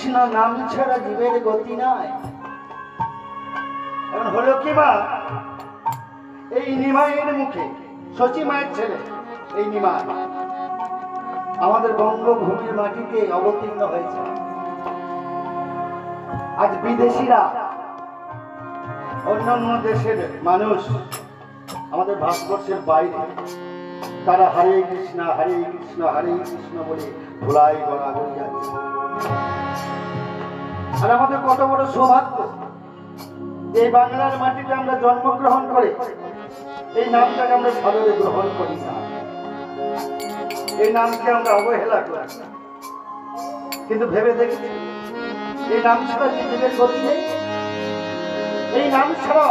কৃষ্ণ নাম ছাড়া জীবের গতি নাই। এখন হলো কি মা এই নিমাইয়ের মুখে, শচী মায়ের ছেলে, এই নিমাই আমাদের বঙ্গভূমির মাটিতে অবতীর্ণ হয়েছে। আজ বিদেশিরা, অন্যান্য দেশের মানুষ, আমাদের ভারতবর্ষের বাইরে, তারা হরে কৃষ্ণ হরে কৃষ্ণ হরে কৃষ্ণ বলে ভোলাই গড়াগড়ি যাচ্ছে। আর আমাদের কত বড় সৌভাগ্য এই বাংলার মাটিতে আমরা জন্মগ্রহণ করে এই নামটাকে আমরা সাদরে গ্রহণ করি না। এই নামকে আমরা অবহেলা করি কিন্তু ভেবে দেখছি, এই নাম ছাড়া জীবনের গতি নেই। এই নাম ছাড়া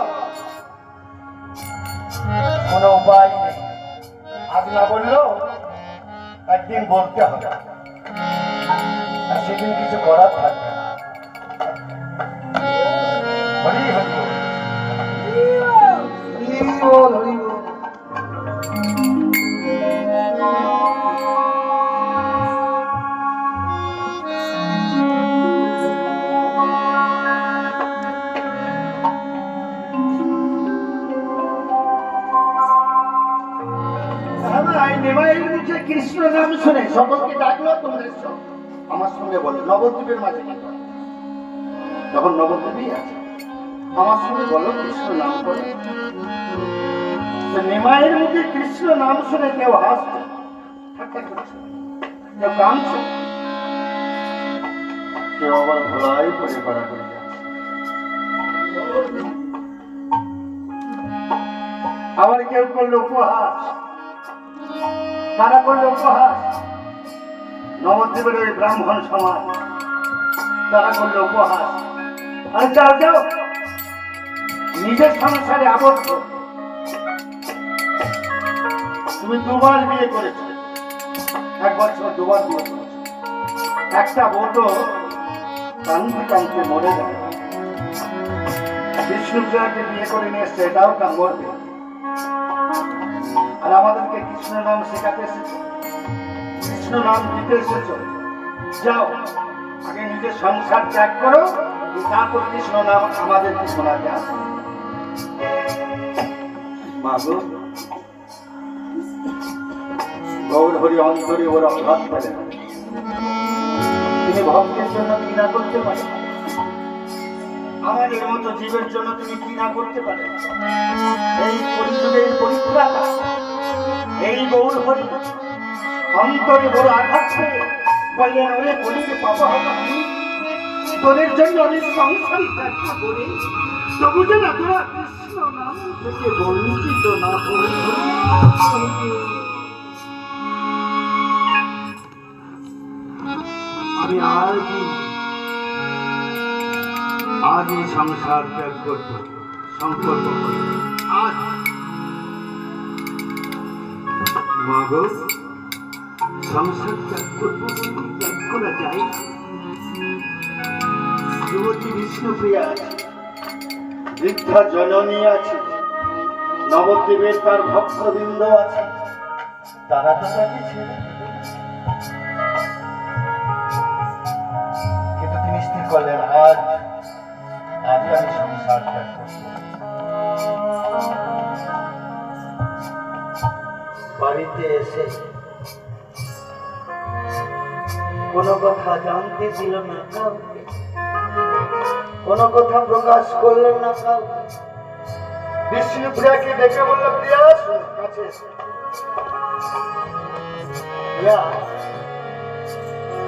কোনো উপায় নেই। আজ না একদিন বলতে হবে। আর সেদিন কিছু করার থাকবে নবদ্বীপের মাঝে? তখন নবদ্বীপই আছে, আমার সঙ্গে বলো, কৃষ্ণ নাম করে তো নিমাইয়ের মুখে কৃষ্ণ নাম শুনে কেউ হাসছে। কাঁদছে। কেউ আবার ভোলাই করে করা করে আবার কেউ করল উপহাস। তারা করল উপহাস। নবদ্বীপের ওই ব্রাহ্মণ সমাজ, তারা করল উপহাস। আরে যাও যাও। নিজের সংসারে আবদ্ধ। তুমি দুবার বিয়ে করেছ। এক বছর, দুবার বিয়ে করেছ। একটা বটো কানতে কানতে মরে যাবে। বিষ্ণুপ্রিয়াকে বিয়ে করে নিয়ে এসছে, এটাও কা মরবে আর আমাদেরকে কৃষ্ণ নাম শেখাতে এসেছে। কৃষ্ণ নাম দিতে এসেছ। যাও, আগে নিজের সংসার ত্যাগ করো, তারপর কৃষ্ণ নাম আমাদেরকে শোনাতে আসো গৌর হরি অন্তরে ওর অভাব ফেলে। তিনি ভক্তের জন্য কি না করতে পারে আমাদের মতো জীবের জন্য তুমি কি না করতে পারে এই পরিচয়ের পরিত্রাতা এই গৌর হরি অন্তরে বড় আঘাত পেয়ে বললেন, ওরে বলির পাপ তোদের জন্য অনেক সংসারী ত্যাগ করে তবু যেন তোরা বঞ্চিত না হই আমি আজই আজই সংসার ত্যাগ করব, সংকল্প আজ সংসার ত্যাগ করব ত্যাগ করা যায়। যুবতী বিষ্ণুপ্রিয়া আছে, বৃদ্ধা জননী আছে, নবদ্বীপের তার ভক্তবৃন্দ আছে, তারা তো তাকে ছেড়ে। কিন্তু তিনি স্থির করলেন, আজ আজই আমি সংসার ত্যাগ করব বাড়িতে এসে কোনো কথা জানতে দিল না কাউকে। কোনো কথা প্রকাশ করলেন না কাউকে। বিষ্ণুপ্রিয়াকে ডেকে বলল, প্রিয়া কাছে।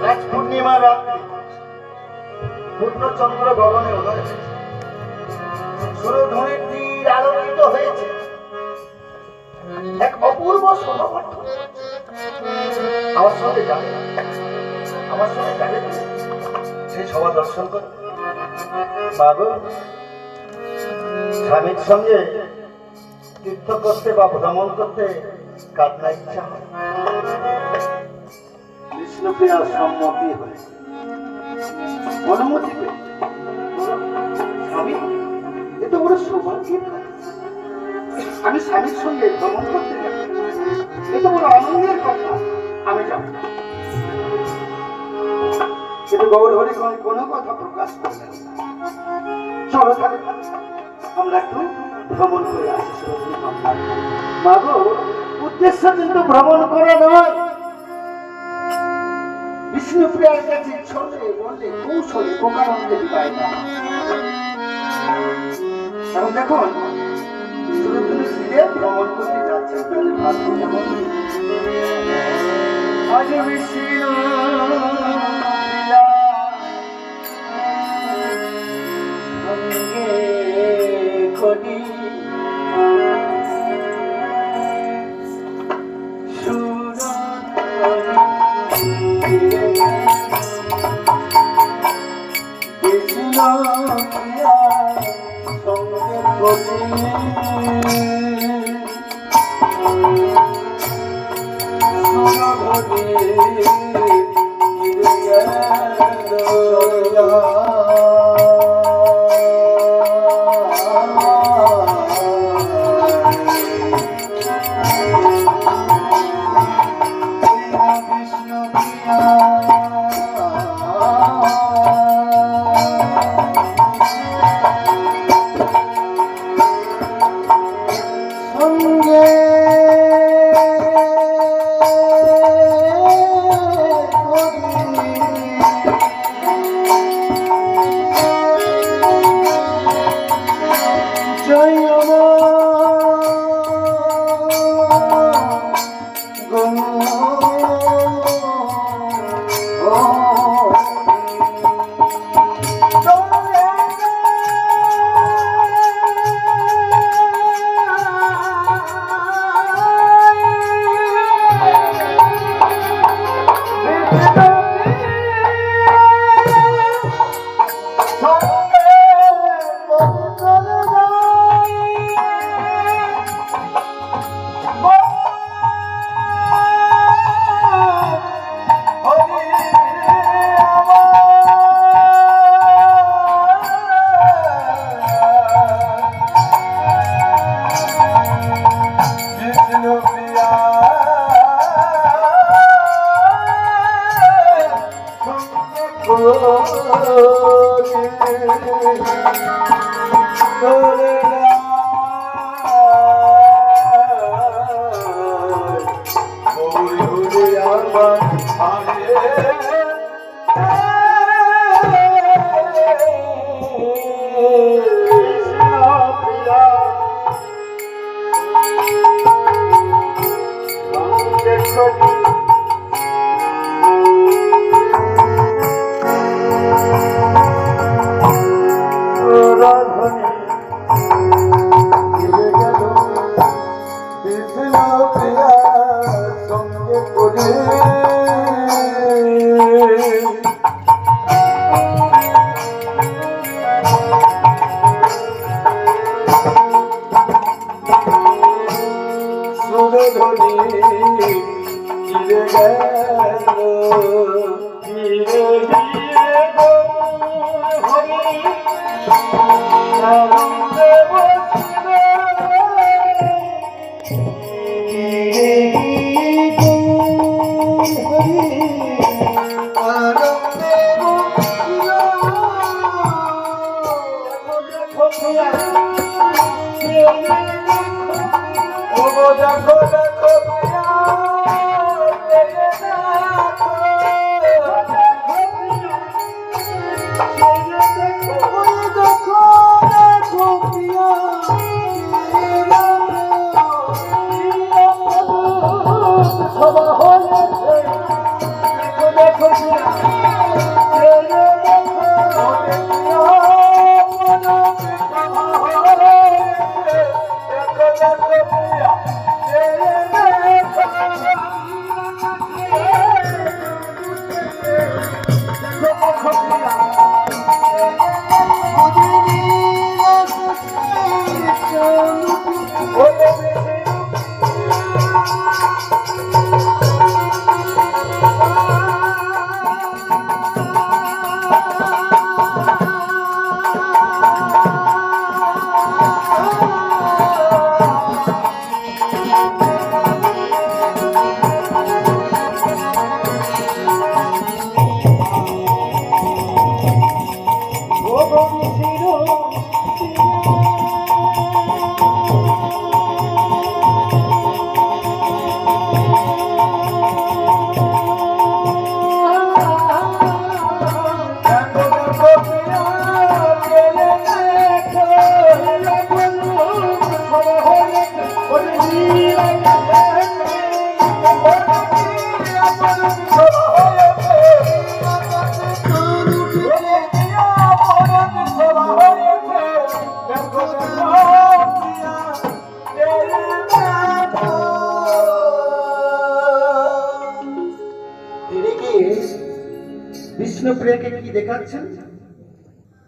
আজ পূর্ণিমা রাত্রি, পূর্ণচন্দ্র গগনে উদয় সুরধুনির তীর আলোকিত হয়েছে। এক অপূর্ব শোভাবর্ধন আমার সঙ্গে যাবে আমার সঙ্গে যাবে সেই সভা দর্শন করে। বাবু, স্বামীর সঙ্গে তীর্থ করতে বা ভ্রমণ করতে কার না ইচ্ছা হয়। বিষ্ণুপ্রিয়ার সম্মতি হয়েছে অনুমতি পেয়ে স্বামী, এ তো বড় সৌভাগ্যের আমি স্বামীর সঙ্গে ভ্রমণ করতে যাব। এ বড় আনন্দের কথা। আমি যাব। কিন্তু গৌর হরি কোনো কথা প্রকাশ তাহলে আমরা একটু ভ্রমণ করে আসি মাগো, উদ্দেশ্য কিন্তু ভ্রমণ করা নয়। বিষ্ণুপ্রিয়ার কাছে ছলে বললে, কৌশলে পায় না কারণ দেখুন ভ্রমণ করতে যাচ্ছে আজ বিষ্ণু সঙ্গে Oh, 好不好。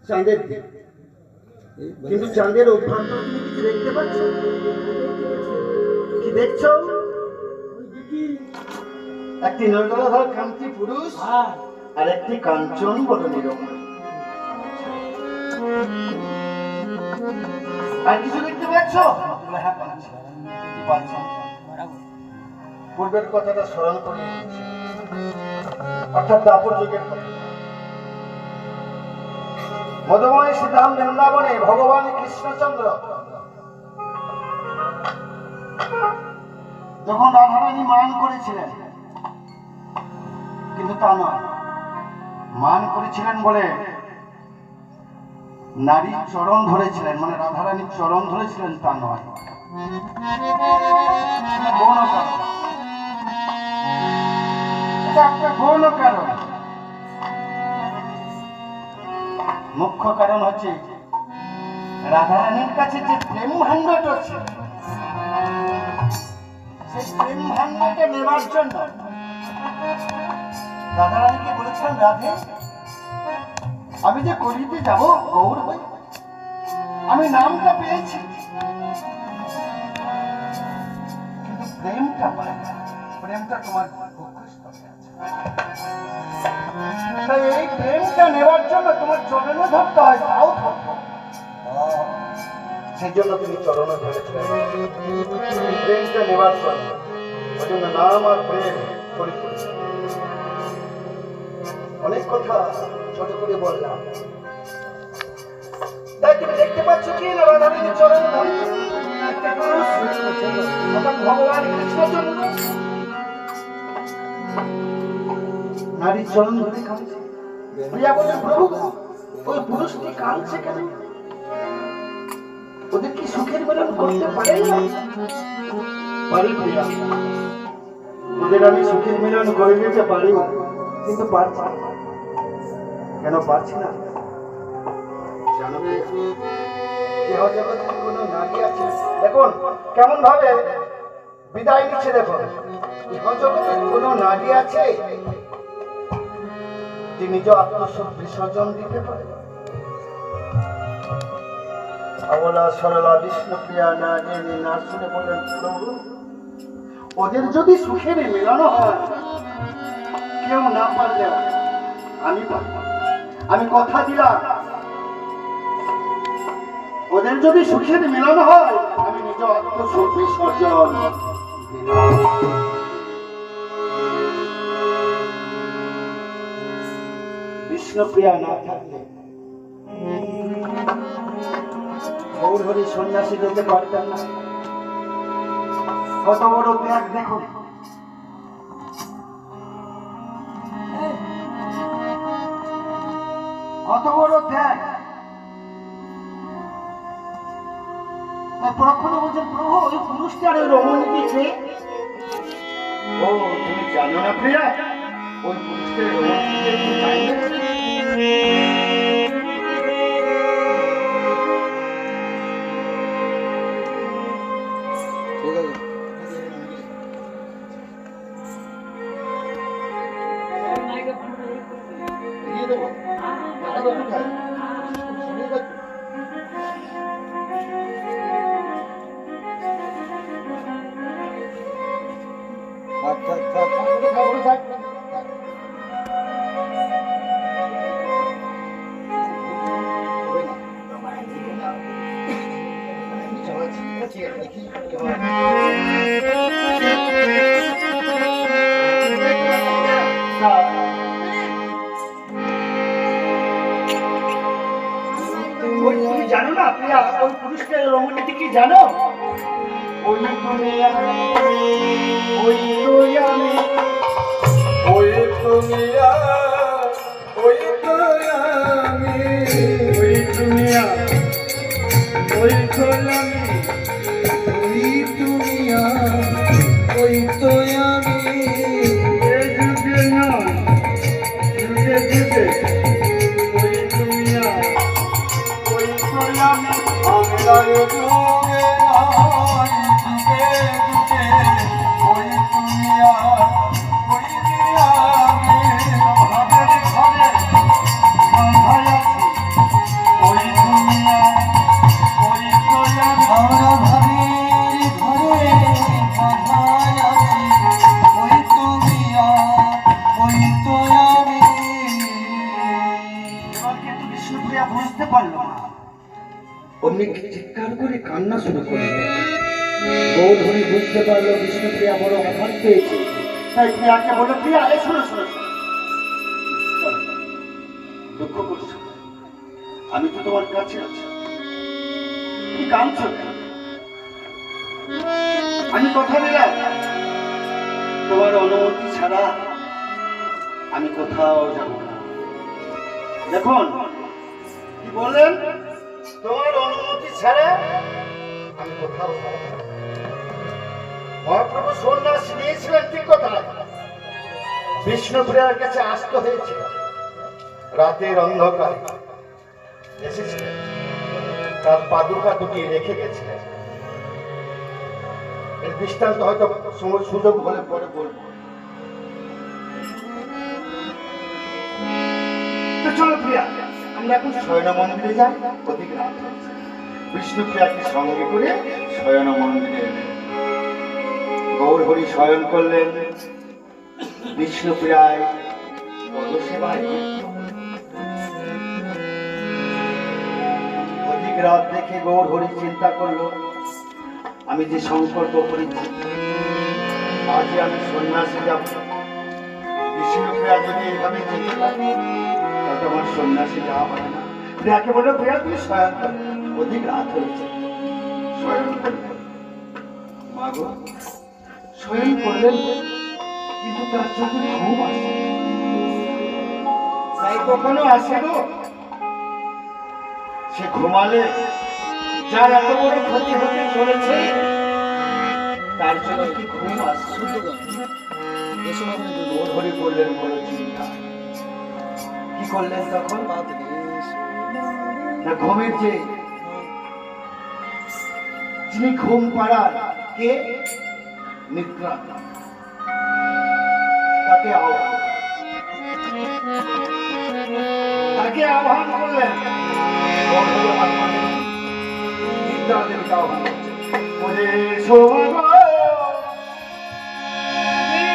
চাঁদের দিক। কিন্তু চাঁদের অভ্যন্তর তুমি কিছু দেখতে পাচ্ছ? কি দেখছ? একটি নৈকলাধর কান্তি পুরুষ আর একটি কাঞ্চন বড় আর কিছু দেখতে পাচ্ছ? হ্যাঁ পূর্বের কথাটা স্মরণ করে অর্থাৎ দাপর যুগের কথা। মধুময় শ্রীধাম বৃন্দাবনে ভগবান কৃষ্ণচন্দ্র। যখন রাধারানী মান করেছিলেন, কিন্তু তা নয়। মান করেছিলেন বলে নারীর চরণ ধরেছিলেন মানে রাধারানীর চরণ ধরেছিলেন তা নয়। এটা একটা গৌণ কারণ। মুখ্য কারণ হচ্ছে, রাধারানীর কাছে যে প্রেম ভাণ্ডটা ছিল সেই প্রেম ভাণ্ডটা নেবার আমি যে করিতে যাব, গৌর আমি নামটা পেয়েছি প্রেমটা। প্রেমটা তোমার আছে তাই এই প্রেমটা নেওয়ার জন্য তোমার চরণও ধরতে হয়, তাও। সেই জন্য তুমি চরণও ধরেছিলে। প্রেমটা নেওয়ার জন্য ওই জন্য নাম আর প্রেম অনেক কথা ছোট করে বললাম। তাই তুমি দেখতে পাচ্ছ কি না রাধারানী চরণ ভগবান কৃষ্ণচন্দ্র নারীর চরণ ধরে কাঁদছে। প্রিয়া বললেন প্রভু ওই পুরুষটি কাঁদছে কেন? ওদের কি সুখের মিলন করতে পারে পারি প্রিয়া ওদের আমি সুখের মিলন করে দিতে পারি, কিন্তু পারছি। কেন পারছি না? জানো নারী আছে। দেখুন, কেমন ভাবে বিদায় নিচ্ছে দেখুন। দেহ কোনো নারী আছে যে নিজ বিসর্জন দিতে পারে অবলা সরলা বিষ্ণুপ্রিয়া না জেনে না শুনে প্রভু, ওদের যদি সুখের মেলানো হয়, কেউ না পারলে আমি পারব আমি কথা দিলাম, ওদের যদি সুখের মেলানো হয়, আমি নিজ আত্মসব বিসর্জন দিলাম। বিষ্ণুপ্রিয়া না থাকলে। গৌরহরি সন্ন্যাসী যেতে পারতেন না। কত বড় ত্যাগ দেখুন। কত বড় ত্যাগ। প্রভু, ওই পুরুষটার ওই রমণীকে ও জানো না প্রিয়া? ওই পুরুষটার होगा প্রিয়া ওই পুরুষকে রমণীটি কি জানো? ওই তুমি আমি, ওই তুই আমি। ওই তুমি ওই আমি। ওই তুমি ওই আমরা বুঝতে পারল বিষ্ণুপ্রিয়া বড় আঘাত পেয়েছে। তাই প্রিয়াকে বলল প্রিয়া এ শোনো শোনো। দুঃখ আমি তো তোমার কাছে আছি। কাঁদছো আমি কথা দিলাম। তোমার অনুমতি ছাড়া আমি কোথাও যাব না। দেখুন, কি বললেন? তোমার অনুমতি ছাড়া আমি কোথাও যাব না। মহাপ্রভু সন্ন্যাস নিয়েছিলেন ঠিক কথা বিষ্ণুপ্রিয়ার কাছে আসতে হয়েছিল। রাতের অন্ধকারে এসেছিলেন। তার পাদুকা দুটি রেখে গেছিলেন। এর দৃষ্টান্ত হয়তো সুযোগ হলে পরে বলব। চলো প্রিয়া, আমরা এখন শয়ন মন্দিরে যাই, অধিক রাত হয়েছে। বিষ্ণু প্রিয়াকে সঙ্গে করে শয়ন মন্দিরে এলেন গৌর হরি শয়ন করলেন। বিষ্ণু প্রিয়ায় পদসেবায় অধিক রাত দেখে গৌর হরি চিন্তা করল, আমি যে সংকল্প করেছি, আজই আমি সন্ন্যাসে যাব। বিষ্ণুপ্রিয়া যদি এইভাবে যেতে পারে, তাহলে আমার সন্ন্যাসে যাওয়া হবে না। প্রিয়াকে বলল, প্রিয়া, তুমি করো। অধিক রাত হয়েছে। করলেন। মা গো শয়ন করলেন কিন্তু তার চোখে ঘুম আসে। তাই কখনো আসে গো সে ঘুমালে যার এত বড় ক্ষতি হতে চলেছে, তার জন্য কি ঘুম আসছে ঘরে করলেন বড় কি করলেন তখন? না, ঘুমের যে যিনি ঘুম পাড়ার কে? নিদ্রা তাকে আহ্বান তাকে আহ্বান করলেন